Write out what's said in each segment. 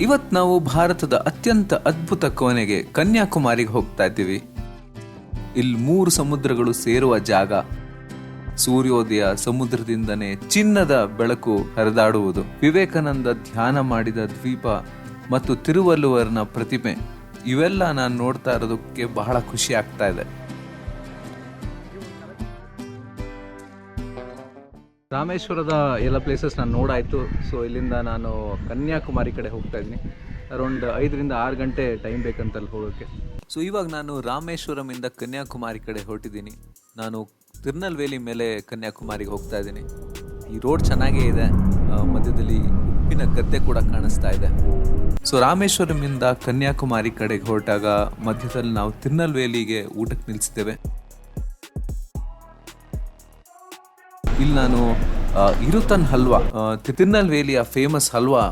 ಇವತ್ ನಾವು ಭಾರತದ ಅತ್ಯಂತ ಅದ್ಭುತ ಕೋಣೆಗೆ ಕನ್ಯಾಕುಮಾರಿಗೆ ಹೋಗ್ತಾ ಇದ್ದೀವಿ. ಇಲ್ಲಿ ಮೂರು ಸಮುದ್ರಗಳು ಸೇರುವ ಜಾಗ. ಸೂರ್ಯೋದಯ ಸಮುದ್ರದಿಂದನೇ ಚಿನ್ನದ ಬೆಳಕು ಹರಿದಾಡುವುದು. ವಿವೇಕಾನಂದ ಧ್ಯಾನ ಮಾಡಿದ ದ್ವೀಪ ಮತ್ತು ತಿರುವಲ್ಲುವರ್ನ ಪ್ರತಿಮೆ. ಇವೆಲ್ಲ ನಾನು ನೋಡ್ತಾ ಇರೋದಕ್ಕೆ ಬಹಳ ಖುಷಿ ಆಗ್ತಾ ಇದೆ. ರಾಮೇಶ್ವರದ ಎಲ್ಲ ಪ್ಲೇಸಸ್ ನಾನು ನೋಡಾಯಿತು. ಸೊ ಇಲ್ಲಿಂದ ನಾನು ಕನ್ಯಾಕುಮಾರಿ ಕಡೆ ಹೋಗ್ತಾ ಇದ್ದೀನಿ. ಅರೌಂಡ್ ಐದರಿಂದ ಆರು ಗಂಟೆ ಟೈಮ್ ಬೇಕಂತ ಅಲ್ಲಿ ಹೋಗೋಕ್ಕೆ ಸೊ ಇವಾಗ ನಾನು ರಾಮೇಶ್ವರಮಿಂದ ಕನ್ಯಾಕುಮಾರಿ ಕಡೆ ಹೊರಟಿದ್ದೀನಿ. ನಾನು ತಿರುನಲ್ವೇಲಿ ಮೇಲೆ ಕನ್ಯಾಕುಮಾರಿಗೆ ಹೋಗ್ತಾ ಇದ್ದೀನಿ. ಈ ರೋಡ್ ಚೆನ್ನಾಗೇ ಇದೆ. ಮಧ್ಯದಲ್ಲಿ ಉಪ್ಪಿನ ಗದ್ದೆ ಕೂಡ ಕಾಣಿಸ್ತಾ ಇದೆ. ಸೊ ರಾಮೇಶ್ವರಮಿಂದ ಕನ್ಯಾಕುಮಾರಿ ಕಡೆಗೆ ಹೊರಟಾಗ ಮಧ್ಯದಲ್ಲಿ ನಾವು ತಿರುನಲ್ವೇಲಿಗೆ ಊಟಕ್ಕೆ ನಿಲ್ಲಿಸಿದ್ದೇವೆ ಇಲ್ಲಿ ನಾನು ಇರುತನ್ ಹಲ್ವಾ ತಿರುನಲ್ವೇಲಿಯ ಫೇಮಸ್ ಹಲ್ವಾ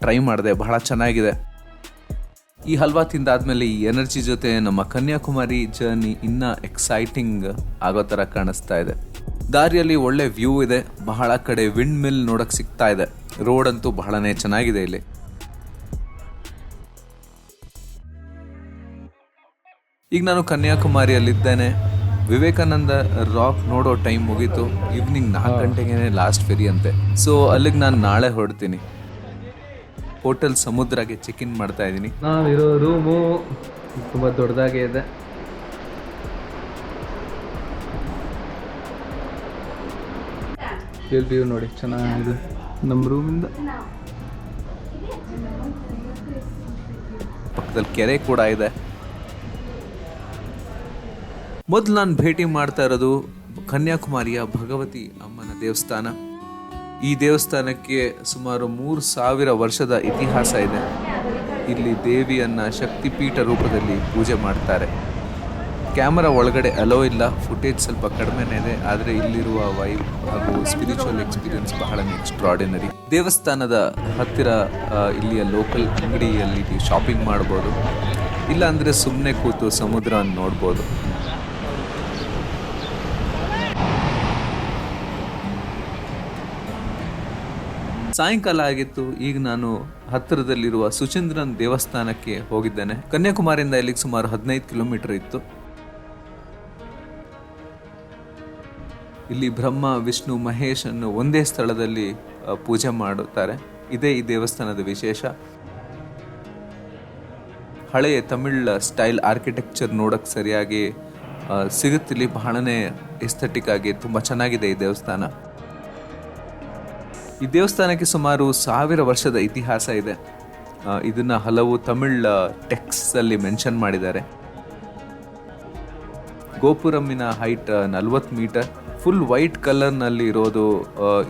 ಟ್ರೈ ಮಾಡಿದೆ. ಬಹಳ ಚೆನ್ನಾಗಿದೆ. ಈ ಹಲ್ವಾ ತಿಂದಾದ್ಮೇಲೆ ಈ ಎನರ್ಜಿ ಜೊತೆ ನಮ್ಮ ಕನ್ಯಾಕುಮಾರಿ ಜರ್ನಿ ಇನ್ನ ಎಕ್ಸೈಟಿಂಗ್ ಆಗೋ ತರ ಕಾಣಿಸ್ತಾ ಇದೆ. ದಾರಿಯಲ್ಲಿ ಒಳ್ಳೆ ವ್ಯೂ ಇದೆ. ಬಹಳ ಕಡೆ ವಿಂಡ್ ಮಿಲ್ ನೋಡಕ್ ಸಿಗ್ತಾ ಇದೆ. ರೋಡ್ ಅಂತೂ ಬಹಳನೇ ಚೆನ್ನಾಗಿದೆ ಇಲ್ಲಿ. ಈಗ ನಾನು ಕನ್ಯಾಕುಮಾರಿಯಲ್ಲಿದ್ದೇನೆ. ವಿವೇಕಾನಂದ ರಾಕ್ ನೋಡೋ ಟೈಮ್ ಮುಗೀತು. ಈವ್ನಿಂಗ್ ನಾಲ್ಕು ಗಂಟೆಗೆ ಲಾಸ್ಟ್ ಫೆರಿ ಅಂತೆ ಸೊ ಅಲ್ಲಿಗೆ ನಾನು ನಾಳೆ ಹೊರಡ್ತೀನಿ. ಹೋಟೆಲ್ ಸಮುದ್ರಗೆ ಚೆಕ್ ಇನ್ ಮಾಡ್ತಾ ಇದ್ದೀನಿ. ನಾವಿರೋ ರೂಮು ತುಂಬ ದೊಡ್ಡದಾಗೆ ಇದೆ. ವ್ಯೂ ನೋಡಿ ಚೆನ್ನಾಗಿದೆ. ನಮ್ಮ ರೂಮಿಂದ ಪಕ್ಕದಲ್ಲಿ ಕೆರೆ ಕೂಡ ಇದೆ. ಮೊದಲು ನಾನು ಭೇಟಿ ಮಾಡ್ತಾ ಇರೋದು ಕನ್ಯಾಕುಮಾರಿಯ ಭಗವತಿ ಅಮ್ಮನ ದೇವಸ್ಥಾನ. ಈ ದೇವಸ್ಥಾನಕ್ಕೆ ಸುಮಾರು ಮೂರು ಸಾವಿರ ವರ್ಷದ ಇತಿಹಾಸ ಇದೆ. ಇಲ್ಲಿ ದೇವಿಯನ್ನು ಶಕ್ತಿಪೀಠ ರೂಪದಲ್ಲಿ ಪೂಜೆ ಮಾಡ್ತಾರೆ. ಕ್ಯಾಮರಾ ಒಳಗಡೆ ಅಲೋ ಇಲ್ಲ, ಫುಟೇಜ್ ಸ್ವಲ್ಪ ಕಡಿಮೆನೇ ಇದೆ, ಆದರೆ ಇಲ್ಲಿರುವ ವೈಬ್ ಹಾಗೂ ಸ್ಪಿರಿಚುವಲ್ ಎಕ್ಸ್ಪೀರಿಯನ್ಸ್ ಬಹಳ ಎಕ್ಸ್ಟ್ರಾಡಿನರಿ ದೇವಸ್ಥಾನದ ಹತ್ತಿರ ಇಲ್ಲಿಯ ಲೋಕಲ್ ಅಂಗಡಿಯಲ್ಲಿ ಶಾಪಿಂಗ್ ಮಾಡ್ಬೋದು. ಇಲ್ಲಾಂದರೆ ಸುಮ್ಮನೆ ಕೂತು ಸಮುದ್ರ ನೋಡ್ಬೋದು. ಸಾಯಂಕಾಲ ಆಗಿತ್ತು, ಈಗ ನಾನು ಹತ್ತಿರದಲ್ಲಿರುವ ಸುಚಂದ್ರನ್ ದೇವಸ್ಥಾನಕ್ಕೆ ಹೋಗಿದ್ದೇನೆ. ಕನ್ಯಾಕುಮಾರಿಯಿಂದ ಇಲ್ಲಿಗೆ ಸುಮಾರು ಹದಿನೈದು ಕಿಲೋಮೀಟರ್ ಇತ್ತು. ಇಲ್ಲಿ ಬ್ರಹ್ಮ, ವಿಷ್ಣು ಮಹೇಶ್ ಅನ್ನು ಒಂದೇ ಸ್ಥಳದಲ್ಲಿ ಪೂಜೆ ಮಾಡುತ್ತಾರೆ. ಇದೇ ಈ ದೇವಸ್ಥಾನದ ವಿಶೇಷ. ಹಳೆಯ ತಮಿಳ್ ಸ್ಟೈಲ್ ಆರ್ಕಿಟೆಕ್ಚರ್ ನೋಡಕ್ ಸರಿಯಾಗಿ ಸಿಗುತ್ತಿಲ್ಲಿ. ಬಹಳನೇ ಎಸ್ಥೆಟಿಕ್ ಆಗಿ ತುಂಬಾ ಚೆನ್ನಾಗಿದೆ ಈ ದೇವಸ್ಥಾನ. ಈ ದೇವಸ್ಥಾನಕ್ಕೆ ಸುಮಾರು ಸಾವಿರ ವರ್ಷದ ಇತಿಹಾಸ ಇದೆ. ಇದನ್ನ ಹಲವು ತಮಿಳ್ ಟೆಕ್ಸ್ಟ್ ಅಲ್ಲಿ ಮೆನ್ಷನ್ ಮಾಡಿದ್ದಾರೆ. ಗೋಪುರಮ್ಮಿನ ಹೈಟ್ ನಲ್ವತ್ತು ಮೀಟರ್. ಫುಲ್ ವೈಟ್ ಕಲರ್ನಲ್ಲಿ ಇರೋದು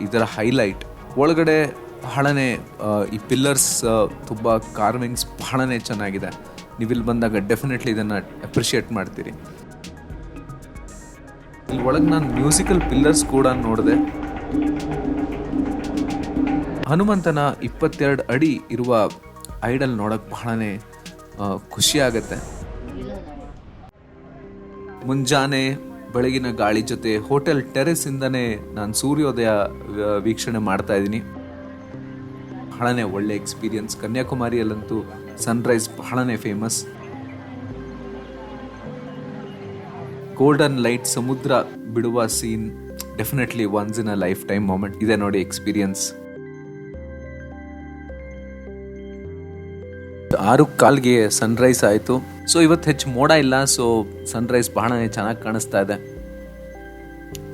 ಇದರ ಹೈಲೈಟ್. ಒಳಗಡೆ ಬಹಳನೇ ಈ ಪಿಲ್ಲರ್ಸ್ ತುಂಬ ಕಾರ್ವಿಂಗ್ಸ್ ಬಹಳನೇ ಚೆನ್ನಾಗಿದೆ. ನೀವು ಇಲ್ಲಿ ಬಂದಾಗ ಡೆಫಿನೆಟ್ಲಿ ಇದನ್ನು ಅಪ್ರಿಷಿಯೇಟ್ ಮಾಡ್ತೀರಿ. ಇಲ್ಲಿ ಒಳಗೆ ನಾನು ಮ್ಯೂಸಿಕಲ್ ಪಿಲ್ಲರ್ಸ್ ಕೂಡ ನೋಡಿದೆ. ಹನುಮಂತನ ಇಪ್ಪತ್ತೆರಡು ಅಡಿ ಇರುವ ಐಡಲ್ ನೋಡಕ್ ಬಹಳನೇ ಖುಷಿ ಆಗತ್ತೆ ಮುಂಜಾನೆ ಬೆಳಗಿನ ಗಾಳಿ ಜೊತೆ ಹೋಟೆಲ್ ಟೆರೆಸ್ ಇಂದನೇ ನಾನು ಸೂರ್ಯೋದಯ ವೀಕ್ಷಣೆ ಮಾಡ್ತಾ ಇದ್ದೀನಿ. ಬಹಳನೇ ಒಳ್ಳೆ ಎಕ್ಸ್ಪೀರಿಯನ್ಸ್. ಕನ್ಯಾಕುಮಾರಿಯಲ್ಲಂತೂ ಸನ್ರೈಸ್ ಬಹಳನೇ ಫೇಮಸ್. ಗೋಲ್ಡನ್ ಲೈಟ್ ಸಮುದ್ರ ಬಿಡುವ scene definitely once in a lifetime moment. ಇದೆ ನೋಡಿ ಎಕ್ಸ್ಪೀರಿಯನ್ಸ್. ಆರು ಕಾಲ್ಗೆ ಸನ್ರೈಸ್ ಆಯಿತು. ಸೊ ಇವತ್ತು ಹೆಚ್ಚು ಮೋಡ ಇಲ್ಲ. ಸೊ ಸನ್ರೈಸ್ ಬಹಳನೇ ಚೆನ್ನಾಗಿ ಕಾಣಿಸ್ತಾ ಇದೆ.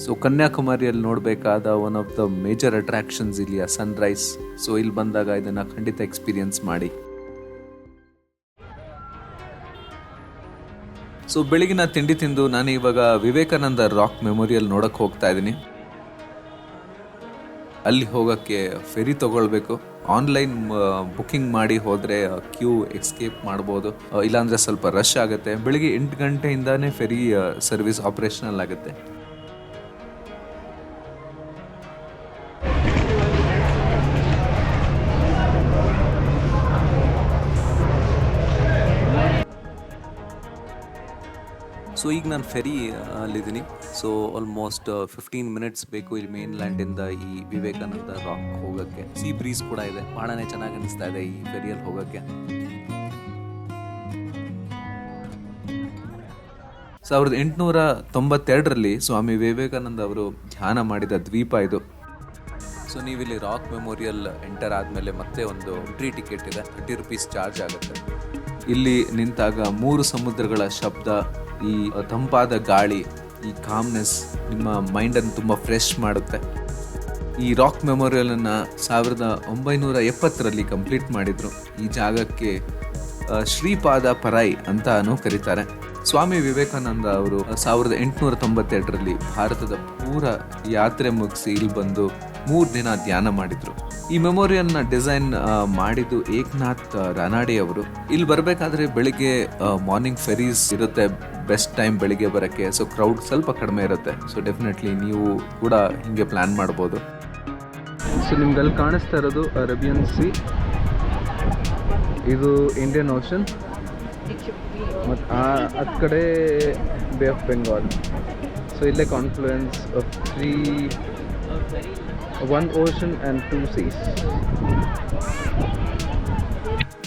ಸೊ ಕನ್ಯಾಕುಮಾರಿಯಲ್ಲಿ ನೋಡಬೇಕಾದ one of the major attractions ಇಲ್ಲಿಯ ಸನ್ರೈಸ್ ಸೊ ಇಲ್ಲಿ ಬಂದಾಗ ಇದನ್ನ ಖಂಡಿತ ಎಕ್ಸ್ಪೀರಿಯನ್ಸ್ ಮಾಡಿ. ಸೊ ಬೆಳಗಿನ ತಿಂಡಿ ತಿಂದು ನಾನು ಇವಾಗ ವಿವೇಕಾನಂದ ರಾಕ್ ಮೆಮೊರಿಯಲ್ ನೋಡಕ್ ಹೋಗ್ತಾ ಇದ್ದೀನಿ. ಅಲ್ಲಿ ಹೋಗೋಕ್ಕೆ ಫೆರಿ ತಗೊಳ್ಬೇಕು. ಆನ್ಲೈನ್ ಬುಕ್ಕಿಂಗ್ ಮಾಡಿ ಹೋದರೆ ಕ್ಯೂ ಎಸ್ಕೇಪ್ ಮಾಡ್ಬೋದು. ಇಲ್ಲಾಂದರೆ ಸ್ವಲ್ಪ ರಶ್ ಆಗುತ್ತೆ. ಬೆಳಿಗ್ಗೆ ಎಂಟು ಗಂಟೆಯಿಂದನೇ ಫೆರಿ ಸರ್ವಿಸ್ ಆಪ್ರೇಷನಲ್ ಆಗುತ್ತೆ. ಸೊ ಈಗ ನಾನು ಫೆರಿ ಅಲ್ಲಿದ್ದೀನಿ. ಸೊ ಆಲ್ಮೋಸ್ಟ್ ಫಿಫ್ಟೀನ್ ಮಿನಿಟ್ಸ್ ಬೇಕು ಇಲ್ಲಿ ಮೇನ್ ಲ್ಯಾಂಡಿಂದ ಈ ವಿವೇಕಾನಂದ ರಾಕ್ ಹೋಗೋಕ್ಕೆ. ಸೀ ಬ್ರೀಸ್ ಕೂಡ ಇದೆ. ಭಾಳನೇ ಚೆನ್ನಾಗಿ ಅನಿಸ್ತಾ ಇದೆ ಈ ಫೆರಿಯಲ್ಲಿ ಹೋಗೋಕ್ಕೆ. ಸಾವಿರದ ಎಂಟುನೂರ ತೊಂಬತ್ತೆರಡರಲ್ಲಿ ಸ್ವಾಮಿ ವಿವೇಕಾನಂದ ಅವರು ಧ್ಯಾನ ಮಾಡಿದ ದ್ವೀಪ ಇದು. ಸೊ ನೀವಿಲ್ಲಿ ರಾಕ್ ಮೆಮೋರಿಯಲ್ ಎಂಟರ್ ಆದಮೇಲೆ ಮತ್ತೆ ಒಂದು ಎಂಟ್ರಿ ಟಿಕೆಟ್ ಇದೆ. ಥರ್ಟಿ ರುಪೀಸ್ ಚಾರ್ಜ್ ಆಗುತ್ತೆ. ಇಲ್ಲಿ ನಿಂತಾಗ ಮೂರು ಸಮುದ್ರಗಳ ಶಬ್ದ ಈ ತಂಪಾದ ಗಾಳಿ, ಈ ಕಾಮ್ನೆಸ್ ನಿಮ್ಮ ಮೈಂಡನ್ನು ತುಂಬ ಫ್ರೆಶ್ ಮಾಡುತ್ತೆ. ಈ ರಾಕ್ ಮೆಮೋರಿಯಲನ್ನು ಸಾವಿರದ ಒಂಬೈನೂರ ಎಪ್ಪತ್ತರಲ್ಲಿ ಕಂಪ್ಲೀಟ್ ಮಾಡಿದರು. ಈ ಜಾಗಕ್ಕೆ ಶ್ರೀಪಾದ ಪರೈ ಅಂತಾನು ಕರೀತಾರೆ. ಸ್ವಾಮಿ ವಿವೇಕಾನಂದ ಅವರು ಸಾವಿರದ ಎಂಟುನೂರ ತೊಂಬತ್ತೆರಡರಲ್ಲಿ ಭಾರತದ ಪೂರ ಯಾತ್ರೆ ಮುಗಿಸಿ ಇಲ್ಲಿ ಬಂದು ಮೂರು ದಿನ ಧ್ಯಾನ ಮಾಡಿದ್ರು. ಈ ಮೆಮೋರಿಯಲ್ನ ಡಿಸೈನ್ ಮಾಡಿದ್ದು ಏಕನಾಥ್ ರಾನಾಡೆ ಅವರು. ಇಲ್ಲಿ ಬರಬೇಕಾದ್ರೆ ಬೆಳಿಗ್ಗೆ ಮಾರ್ನಿಂಗ್ ಫೆರೀಸ್ ಇರುತ್ತೆ, ಬೆಸ್ಟ್ ಟೈಮ್ ಬೆಳಿಗ್ಗೆ ಬರೋಕ್ಕೆ. ಸೊ, ಕ್ರೌಡ್ ಸ್ವಲ್ಪ ಕಡಿಮೆ ಇರುತ್ತೆ. ಸೊ, ಡೆಫಿನೆಟ್ಲಿ ನೀವು ಕೂಡ ಹಿಂಗೆ ಪ್ಲ್ಯಾನ್ ಮಾಡ್ಬೋದು. ಸೊ ನಿಮ್ಗೆ ಅಲ್ಲಿ ಕಾಣಿಸ್ತಾ ಇರೋದು ಅರೇಬಿಯನ್ ಸಿ. ಇದು ಇಂಡಿಯನ್ ಓಷನ್. ಮತ್ತು ಆ ಕಡೆ ಬೇ ಆಫ್ ಬೆಂಗಾಲ್. ಸೊ, ಇಲ್ಲೇ confluence of three one ocean and two seas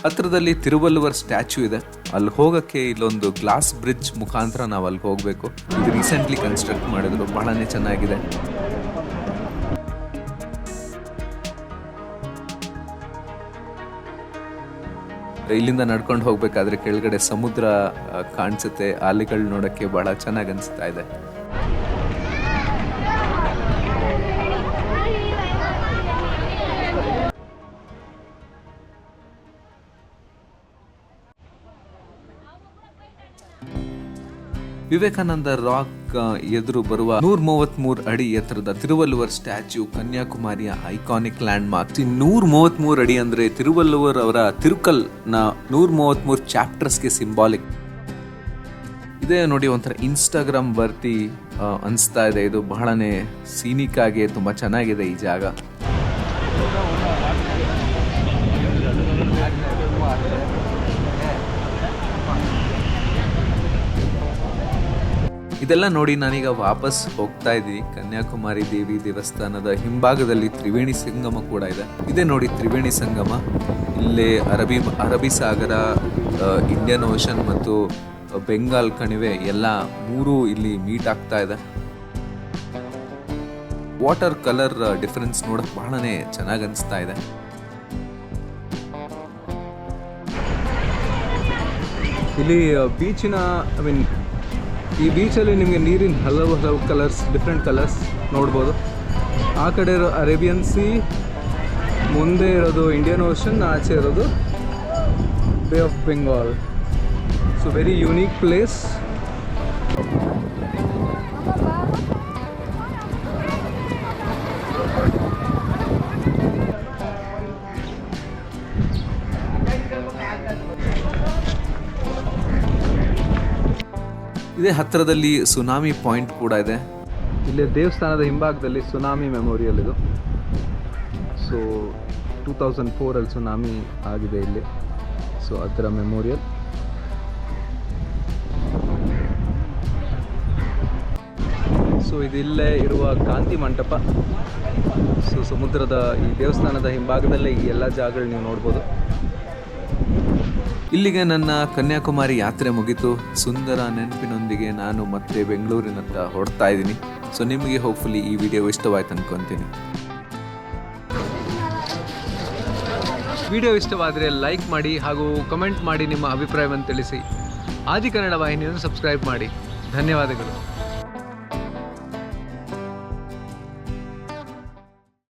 ಹತ್ರದಲ್ಲಿ ತಿರುವಲ್ಲುವರ್ ಸ್ಟ್ಯಾಚ್ಯೂ ಇದೆ. ಅಲ್ಲಿ ಹೋಗೋಕ್ಕೆ ಇಲ್ಲೊಂದು ಗ್ಲಾಸ್ ಬ್ರಿಡ್ಜ್ ಮುಖಾಂತರ ನಾವು ಅಲ್ಲಿ ಹೋಗಬೇಕು. ಇದು ರೀಸೆಂಟ್ಲಿ ಕನ್ಸ್ಟ್ರಕ್ಟ್ ಮಾಡಿದ್ರು. ಬಹಳನೇ ಚೆನ್ನಾಗಿದೆ. ಇಲ್ಲಿಂದ ನಡ್ಕೊಂಡು ಹೋಗ್ಬೇಕಾದ್ರೆ ಕೆಳಗಡೆ ಸಮುದ್ರ ಕಾಣಿಸುತ್ತೆ. ಅಲ್ಲಿಗಳು ನೋಡೋಕ್ಕೆ ಬಹಳ ಚೆನ್ನಾಗಿ ಅನಿಸ್ತಾ ಇದೆ. ವಿವೇಕಾನಂದ ರಾಕ್ ಎದುರು ಬರುವ ನೂರ ಮೂವತ್ಮೂರು ಅಡಿ ಎತ್ತರದ ತಿರುವಲ್ಲುವರ್ ಸ್ಟ್ಯಾಚ್ಯೂ ಕನ್ಯಾಕುಮಾರಿಯ ಐಕಾನಿಕ್ ಲ್ಯಾಂಡ್ ಮಾರ್ಕ್ ನೂರ ಮೂವತ್ಮೂರು ಅಡಿ ಅಂದ್ರೆ ತಿರುವಲ್ಲುವರ್ ಅವರ ತಿರುಕಲ್ನ ನೂರ ಮೂವತ್ಮೂರು ಚಾಪ್ಟರ್ಸ್ಗೆ ಸಿಂಬಾಲಿಕ್. ಇದೇ ನೋಡಿ ಒಂಥರ ಇನ್ಸ್ಟಾಗ್ರಾಮ್ ಬರ್ತಿ ಅನಿಸ್ತಾ ಇದೆ. ಇದು ಬಹಳನೇ ಸೀನಿಕ್ ಆಗಿ, ತುಂಬಾ ಚೆನ್ನಾಗಿದೆ ಈ ಜಾಗ. ಇದೆಲ್ಲ ನೋಡಿ ನಾನೀಗ ವಾಪಸ್ ಹೋಗ್ತಾ ಇದ್ದೀನಿ. ಕನ್ಯಾಕುಮಾರಿ ದೇವಿ ದೇವಸ್ಥಾನದ ಹಿಂಭಾಗದಲ್ಲಿ ತ್ರಿವೇಣಿ ಸಂಗಮ ಕೂಡ ಇದೆ. ಇದೇ ನೋಡಿ ತ್ರಿವೇಣಿ ಸಂಗಮ. ಇಲ್ಲೇ ಅರಬಿ ಅರಬಿ ಸಾಗರ ಇಂಡಿಯನ್ ಓಷನ್ ಮತ್ತು ಬೆಂಗಾಲ್ ಕಣಿವೆ ಎಲ್ಲ ಮೂರು ಇಲ್ಲಿ ಮೀಟ್ ಆಗ್ತಾ ಇದೆ. ವಾಟರ್ ಕಲರ್ ಡಿಫರೆನ್ಸ್ ನೋಡಕ್ ಬಹಳನೇ ಚೆನ್ನಾಗಿ ಅನಿಸ್ತಾ ಇದೆ. ಇಲ್ಲಿ ಬೀಚಿನ ಐ ಮೀನ್ ಈ ಬೀಚಲ್ಲಿ ನಿಮಗೆ ನೀರಿನ ಹಲವು ಹಲವು ಕಲರ್ಸ್ ಡಿಫ್ರೆಂಟ್ ಕಲರ್ಸ್ ನೋಡ್ಬೋದು. ಆ ಕಡೆ ಇರೋ ಅರೇಬಿಯನ್ ಸಿ ಮುಂದೆ ಇರೋದು ಇಂಡಿಯನ್ ಓಷನ್ ಆಚೆ ಇರೋದು Bay of Bengal so very unique place ಇದೇ ಹತ್ತಿರದಲ್ಲಿ ಸುನಾಮಿ ಪಾಯಿಂಟ್ ಕೂಡ ಇದೆ. ಇಲ್ಲಿ ದೇವಸ್ಥಾನದ ಹಿಂಭಾಗದಲ್ಲಿ ಸುನಾಮಿ ಮೆಮೋರಿಯಲ್ ಇದು. ಸೊ ಟೂ ತೌಸಂಡ್ ಫೋರಲ್ಲಿ ಸುನಾಮಿ ಆಗಿದೆ ಇಲ್ಲಿ. ಸೊ ಅದರ ಮೆಮೋರಿಯಲ್. ಸೊ ಇದಿಲ್ಲೇ ಇರುವ ಕಾಂತಿ ಮಂಟಪ. ಸೊ ಸಮುದ್ರದ ಈ ದೇವಸ್ಥಾನದ ಹಿಂಭಾಗದಲ್ಲೇ ಈ ಎಲ್ಲ ಜಾಗಗಳು ನೀವು ನೋಡ್ಬೋದು. ಇಲ್ಲಿಗೆ ನನ್ನ ಕನ್ಯಾಕುಮಾರಿ ಯಾತ್ರೆ ಮುಗಿತು. ಸುಂದರ ನೆನಪಿನೊಂದಿಗೆ ನಾನು ಮತ್ತೆ ಬೆಂಗಳೂರಿನತ್ತ ಹೊಡ್ತಾ ಇದ್ದೀನಿ. ಸೊ ನಿಮಗೆ ಹೋಪ್ಫುಲಿ ಈ ವಿಡಿಯೋ ಇಷ್ಟವಾಯ್ತು ಅನ್ಕೊಂತೀನಿ. ವಿಡಿಯೋ ಇಷ್ಟವಾದರೆ ಲೈಕ್ ಮಾಡಿ ಹಾಗೂ ಕಮೆಂಟ್ ಮಾಡಿ ನಿಮ್ಮ ಅಭಿಪ್ರಾಯವನ್ನು ತಿಳಿಸಿ. ಆದಿ ಕನ್ನಡ ವಾಹಿನಿಯನ್ನು ಸಬ್ಸ್ಕ್ರೈಬ್ ಮಾಡಿ. ಧನ್ಯವಾದಗಳು.